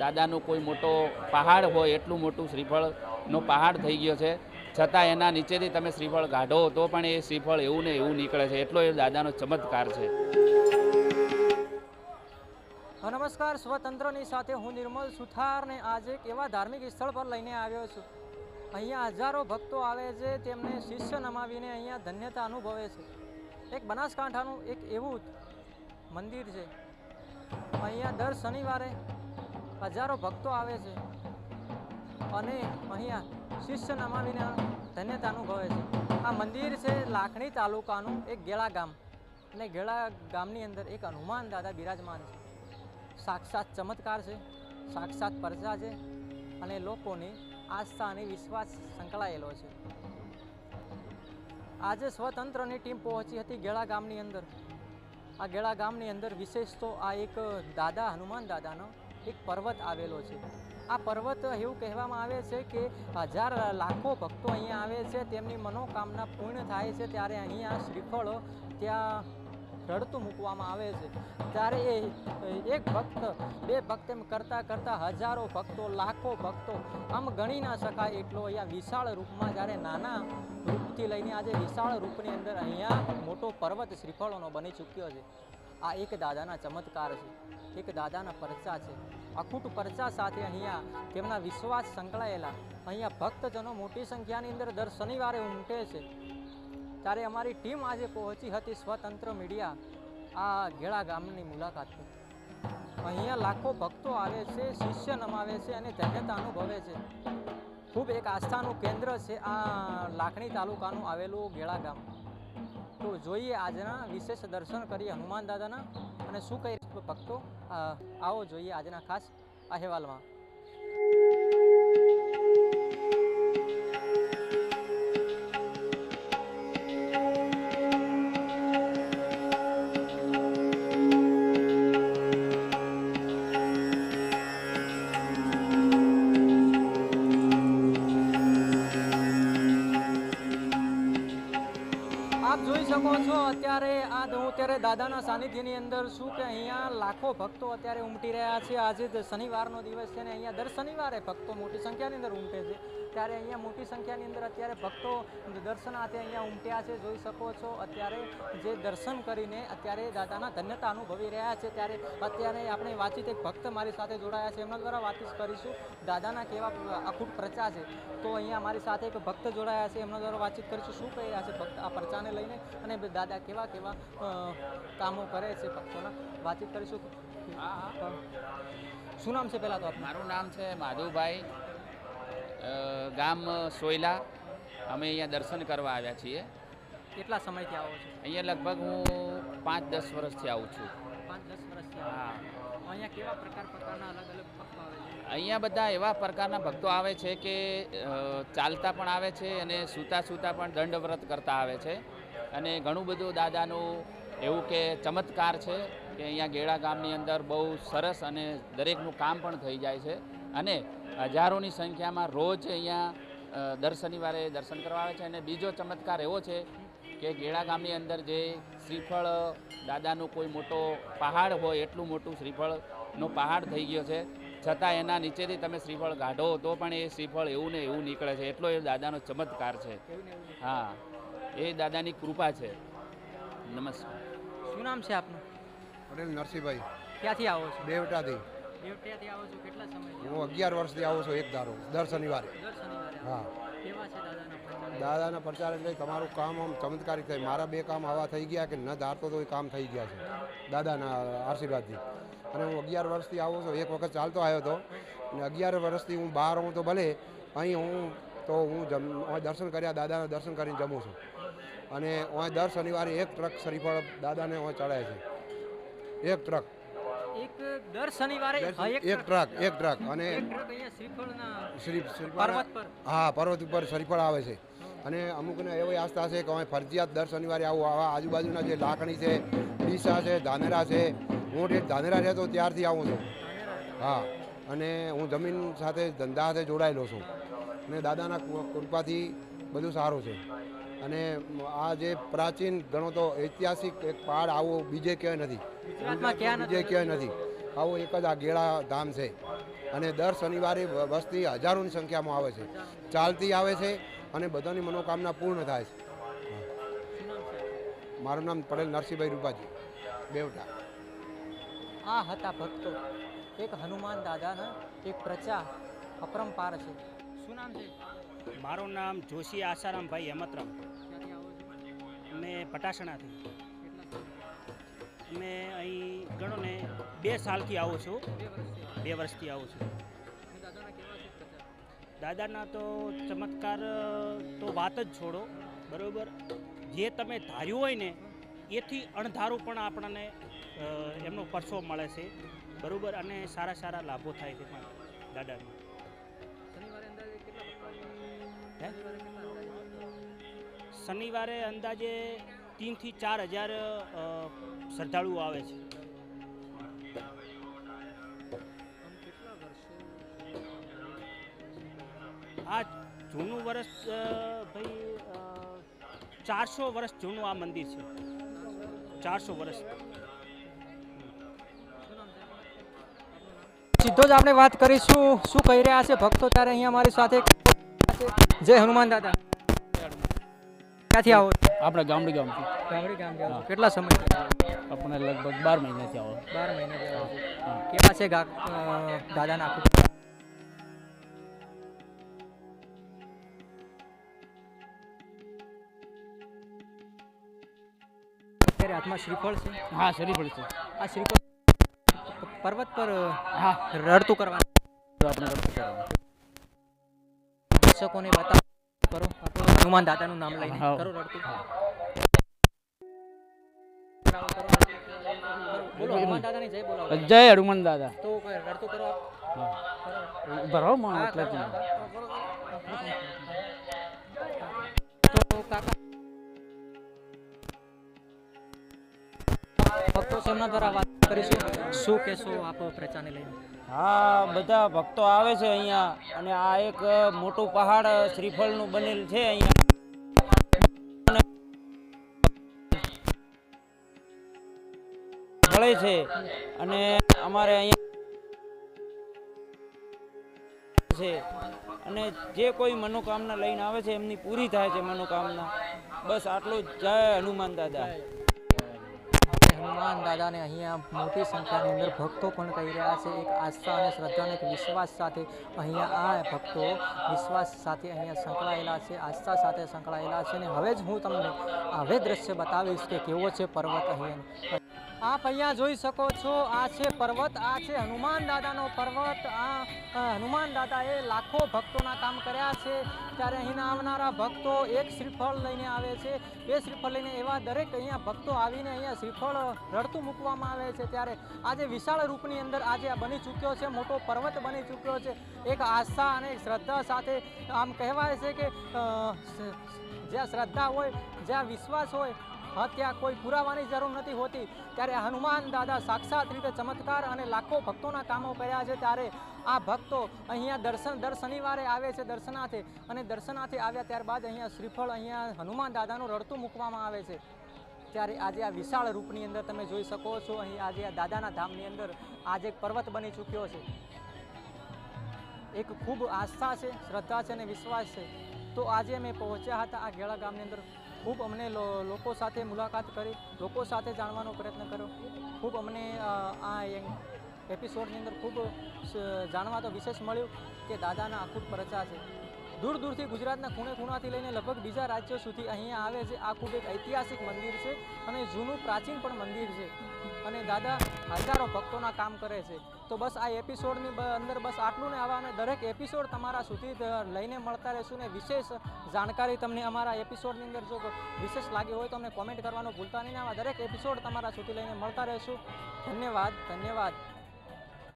દાદાનો કોઈ મોટો પહાડ હોય, એટલું મોટું શ્રીફળનો પહાડ થઈ ગયો છે. છતાં એના નીચેથી તમે શ્રીફળ કાઢો તો પણ એ શ્રીફળ એવું ને એવું નીકળે છે. એટલો એ દાદાનો ચમત્કાર છે. નમસ્કાર. સ્વતંત્રની સાથે હું નિર્મલ સુથારને આજે એક એવા ધાર્મિક સ્થળ પર લઈને આવ્યો છું. અહીંયા હજારો ભક્તો આવે છે, તેમને શિષ્ય નમાવીને અહીંયા ધન્યતા અનુભવે છે. એક બનાસકાંઠાનું એક એવું મંદિર છે. અહીંયા દર શનિવારે હજારો ભક્તો આવે છે. અને અહીંયા શિષ્ય નમાવીને ધન્યતા અનુભવે છે. આ મંદિર છે લાખણી તાલુકાનું એક ગેળા ગામ. અને ગેળા ગામની અંદર એક હનુમાન દાદા બિરાજમાન છે. સાક્ષાત ચમત્કાર છે, સાક્ષાત પરચા છે અને લોકોની આસ્થા અને વિશ્વાસ સંકળાયેલો છે. આજે સ્વતંત્રની ટીમ પહોંચી હતી ગેળા ગામની અંદર. આ ગેળા ગામની અંદર વિશેષ તો આ એક દાદા, હનુમાન દાદાનો એક પર્વત આવેલો છે. આ પર્વત એવું કહેવામાં આવે છે કે હજાર લાખો ભક્તો અહીંયા આવે છે. તેમની મનોકામના પૂર્ણ થાય છે ત્યારે અહીંયા શ્રીફળ ત્યાં રડતું મૂકવામાં આવે છે. ત્યારે એ એક ભક્ત, બે ભક્ત એમ કરતાં કરતાં હજારો ભક્તો, લાખો ભક્તો, આમ ગણી ના શકાય એટલો અહીંયા વિશાળ રૂપમાં જ્યારે નાના રૂપથી લઈને આજે વિશાળ રૂપની અંદર અહીંયા મોટો પર્વત શ્રીફળોનો બની ચૂક્યો છે. આ એક દાદાના ચમત્કાર છે, એક દાદાના પરચા છે. અખૂટ પરચા સાથે અહીંયા તેમના વિશ્વાસ સંકળાયેલા, અહીંયા ભક્તજનો મોટી સંખ્યાની અંદર દર શનિવારે ઉમટે છે. ત્યારે અમારી ટીમ આજે પહોંચી હતી સ્વતંત્ર મીડિયા, આ ઘેડા ગામની મુલાકાત અહીંયા લાખો ભક્તો આવે છે, શિષ્ય નમાવે છે અને ધન્યતા અનુભવે છે. ખૂબ એક આસ્થાનું કેન્દ્ર છે આ લાખણી તાલુકાનું આવેલું ગેળા ગામ. તો જોઈએ આજના વિશેષ દર્શન કરીએ હનુમાન દાદાના અને શું કહી ભક્તો આવો જોઈએ આજના ખાસ અહેવાલમાં. આપ જોઈ શકો છો અત્યારે આ અત્યારે દાદાના સાનિધ્યની અંદર છું કે અહીંયા લાખો ભક્તો અત્યારે ઉમટી રહ્યા છે. આજે શનિવારનો દિવસ છે ને અહીંયા દર શનિવારે ભક્તો મોટી સંખ્યાની અંદર ઉમટે છે. ત્યારે અહીંયા મોટી સંખ્યાની અંદર અત્યારે ભક્તો દર્શનાર્થે અહીંયા ઉમટ્યા છે. જોઈ શકો છો અત્યારે જે દર્શન કરીને અત્યારે દાદાના ધન્યતા અનુભવી રહ્યા છે. ત્યારે અત્યારે આપણે વાતચીત એક ભક્ત મારી સાથે જોડાયા છે. એમના દ્વારા વાતચીત કરીશું. દાદાના કેવા અખૂટ પ્રચા છે. તો અહીંયા મારી સાથે એક ભક્ત જોડાયા છે. એમના દ્વારા વાતચીત કરીશું. શું કહી રહ્યા છે ભક્ત? આ પ્રચાને લઈને અને દાદા કેવા કેવા કામો કરે છે ભક્તોના? વાતચીત કરીશું. શું નામ છે પહેલાં તો મારું નામ છે માધુભાઈ. ગામ સોયલા. અમે અહીંયા દર્શન કરવા આવ્યા છીએ. કેટલા સમયથી આવો છો? અહીંયા લગભગ હું પાંચ દસ વર્ષથી આવું છું. પાંચ દસ વર્ષથી હા. અહીંયા કેવા પ્રકાર પ્રકારના અલગ અલગ ભક્તો આવે છે? અહીંયા બધા એવા પ્રકારના ભક્તો આવે છે કે ચાલતા પણ આવે છે અને સૂતા સૂતા પણ દંડ વ્રત કરતા આવે છે. અને ઘણું બધું દાદાનું એવું કે ચમત્કાર છે કે અહીંયા ગેળા ગામની અંદર બહુ સરસ અને દરેકનું કામ પણ થઈ જાય છે. અને હજારોની સંખ્યામાં રોજ અહીંયા દર શનિવારે દર્શન કરવા આવે છે અને બીજો ચમત્કાર એવો છે કે ગેળા ગામની અંદર જે શ્રીફળ દાદાનો કોઈ મોટો પહાડ હોય એટલું મોટું શ્રીફળનો પહાડ થઈ ગયો છે. છતાં એના નીચેથી તમે શ્રીફળ કાઢો તો પણ એ શ્રીફળ એવું ને એવું નીકળે છે. એટલો એ દાદાનો ચમત્કાર છે. હા એ દાદાની કૃપા છે. નમસ્કાર. શું નામ છે આપનું? પટેલ નરસિંહભાઈ. ક્યાંથી આવો છો? દેવટાથી. દેવટિયાથી આવો છો? કેટલા સમયથી હું અગિયાર વર્ષથી આવું છું એક ધારો દર શનિવારે. દર શનિવારે? હા. કેવા છે દાદાના પ્રચાર? દાદાના પ્રચાર એટલે તમારું કામ આમ ચમત્કારિક થાય. મારા બે કામ આવા થઈ ગયા કે ન ધારતો તો એ કામ થઈ ગયા છે દાદાના આશીર્વાદથી. અને હું અગિયાર વર્ષથી આવું છું. એક વખત ચાલતો આવ્યો હતો. અને અગિયાર વર્ષથી હું બહાર હું તો ભલે અહીં હું તો હું જમ દર્શન કર્યા દાદાના દર્શન કરીને જમું છું. અને દર શનિવારે એક ટ્રક શરીફળ દાદાને ચડાય છે. એક ટ્રક. દર શનિવારે એક ટ્રક એક ટ્રક અને હા પર્વત ઉપર શ્રીફળ આવે છે. અને અમુકને એવી આસ્થા છે કે અમે ફરજિયાત દર શનિવારે આવું આવા આજુબાજુના જે લાકડી છે ડીસા છે ધાનેરા છે હું ઠેઠ ધાનેરા રહેતો ત્યારથી આવું છું. હા અને હું જમીન સાથે ધંધા સાથે જોડાયેલો છું. અને દાદાના કૃપાથી બધું સારું છે. અને આ જે પ્રાચીન ગણો તો ઐતિહાસિક એક પહાડ આવો બીજે ક્યાંય નથી. બીજે ક્યાંય નથી. આવો એક જ આ ગેળા ધામ છે. અને દર શનિવારે વસ્તી હજારોની સંખ્યામાં આવે છે. ચાલતી આવે છે અને બધાની મનોકામના પૂર્ણ થાય છે. મારું નામ પટેલ નરસિંહભાઈ રૂપાજી. બેવટા. આ હતા ભક્તો. એક હનુમાન દાદાના એક પ્રચા અપરંપાર છે. શું નામ છે? મારું નામ જોશી આસારામભાઈ હેમતરામ. મેં પટાસણાથી. મેં અહીં ગણો ને બે સાલથી આવું છું. બે વર્ષથી આવું છું. દાદાના તો ચમત્કાર તો વાત જ છોડો. બરાબર? જે તમે ધાર્યું હોય ને, એથી અણધારું પણ આપણને એમનો પરસો મળે છે. બરાબર? અને સારા સારા લાભો થાય છે પણ દાદાના. શનિવારે અંદાજે ત્રણથી ચાર હજાર શ્રદ્ધાળુઓ આવે છે. જૂનું વર્ષ ભાઈ ચારસો વર્ષ જૂનું આ મંદિર છે. ચારસો વર્ષ સીધો જ આપણે વાત કરીશું શું કહી રહ્યા છે ભક્તો ત્યારે અહીંયા અમારી સાથે? જય હનુમાન દાદા. ક્યાંથી આવો? આપણે ગામડી ગામથી ગામડી ગામથી કેટલા સમય આપણે લગભગ બાર મહિનાથી આવો. બાર મહિનાથી આવો. કેવા છે દાદાના આખું અત્યારે હાથમાં શ્રીફળ છે? હા શ્રીફળ છે. આ શ્રીફળ પર્વત પર હા. રડતું કરવાનું આપણે રડતું કરવાનું. દર્શકોને બતાવ. કરો. આપણું હનુમાન દાદાનું નામ લઈને કરો રડતું. બોલો હનુમાન દાદાની જય બોલાવો. જય હનુમાન દાદા. તો રડતું કરો ભરો કરો. ભક્તો છે દ્વારા વાત કરીશું. શું કહેશો આપ પ્રચારને લઈને? હા, બધા ભક્તો આવે છે અહીંયા અને આ એક મોટું પહાડ શ્રીફળનું બનેલ છે અહીંયા. મળે છે અને અમારે અહીંયા છે. અને જે કોઈ મનોકામના લઈને આવે છે, એમની પૂરી થાય છે મનોકામના. બસ આટલું જ. જય હનુમાન દાદા. હનુમાન દાદાને અહીંયા મોટી સંખ્યાની અંદર ભક્તો પણ કહી રહ્યા છે. એક આસ્થા અને શ્રદ્ધા અને એક વિશ્વાસ સાથે અહીંયા આ ભક્તો વિશ્વાસ સાથે અહીંયા સંકળાયેલા છે, આસ્થા સાથે સંકળાયેલા છે. અને હવે જ હું તમને હવે દ્રશ્ય બતાવીશ કે કેવો છે પર્વત અહીંયા આપ અહીંયા જોઈ શકો છો, આ છે પર્વત, આ છે હનુમાન દાદાનો પર્વત, આ હનુમાન દાદાએ લાખો ભક્તોના કામ કર્યા છે. ત્યારે અહીંના આવનારા ભક્તો એક શ્રીફળ લઈને આવે છે. બે શ્રીફળ લઈને એવા દરેક અહીંયા ભક્તો આવીને અહીંયા શ્રીફળ રડતું મૂકવામાં આવે છે. ત્યારે આજે વિશાળ રૂપની અંદર આજે બની ચૂક્યો છે, મોટો પર્વત બની ચૂક્યો છે. એક આસ્થા અને શ્રદ્ધા સાથે આમ કહેવાય છે કે જ્યાં શ્રદ્ધા હોય, જ્યાં વિશ્વાસ હોય હા ત્યાં કોઈ પુરાવાની જરૂર નથી હોતી. ત્યારે હનુમાન દાદા સાક્ષાત રીતે ચમત્કાર અને લાખો ભક્તોના કામો કર્યા છે. ત્યારે આ ભક્તો અહીંયા દર્શન, દર શનિવારે આવે છે દર્શનાથે અને દર્શનાથે આવ્યા ત્યારબાદ અહીંયા શ્રીફળ, અહીંયા હનુમાન દાદાનું રડતું મૂકવામાં આવે છે. ત્યારે આજે આ વિશાળ રૂપની અંદર તમે જોઈ શકો છો, અહીં આજે આ દાદાના ધામની અંદર આજે એક પર્વત બની ચૂક્યો છે. એક ખૂબ આસ્થા છે, શ્રદ્ધા છે અને વિશ્વાસ છે. તો આજે અમે પહોંચ્યા હતા આ ગેળા ગામની અંદર. ખૂબ અમને લોકો સાથે મુલાકાત કરી, લોકો સાથે જાણવાનો પ્રયત્ન કર્યો. ખૂબ અમને આ એપિસોડની અંદર ખૂબ જાણવા તો વિશેષ મળ્યું કે દાદાના અખૂટ પ્રચા છે. દૂર દૂરથી ગુજરાતના ખૂણે ખૂણાથી લઈને લગભગ બીજા રાજ્યો સુધી અહીંયા આવે છે. આ ખૂબ એક ઐતિહાસિક મંદિર છે અને જૂનું પ્રાચીન પણ મંદિર છે. અને દાદા હજારો ભક્તોના કામ કરે છે. તો બસ આ એપિસોડની અંદર બસ આટલું ને આવા અમે દરેક એપિસોડ તમારા સુધી લઈને મળતા રહેશું ને વિશેષ જાણકારી તમને અમારા એપિસોડની અંદર જો વિશેષ લાગી હોય તો અમને કોમેન્ટ કરવાનું ભૂલતા નહીં ને આવા દરેક એપિસોડ તમારા સુધી લઈને મળતા રહેશું. ધન્યવાદ ધન્યવાદ.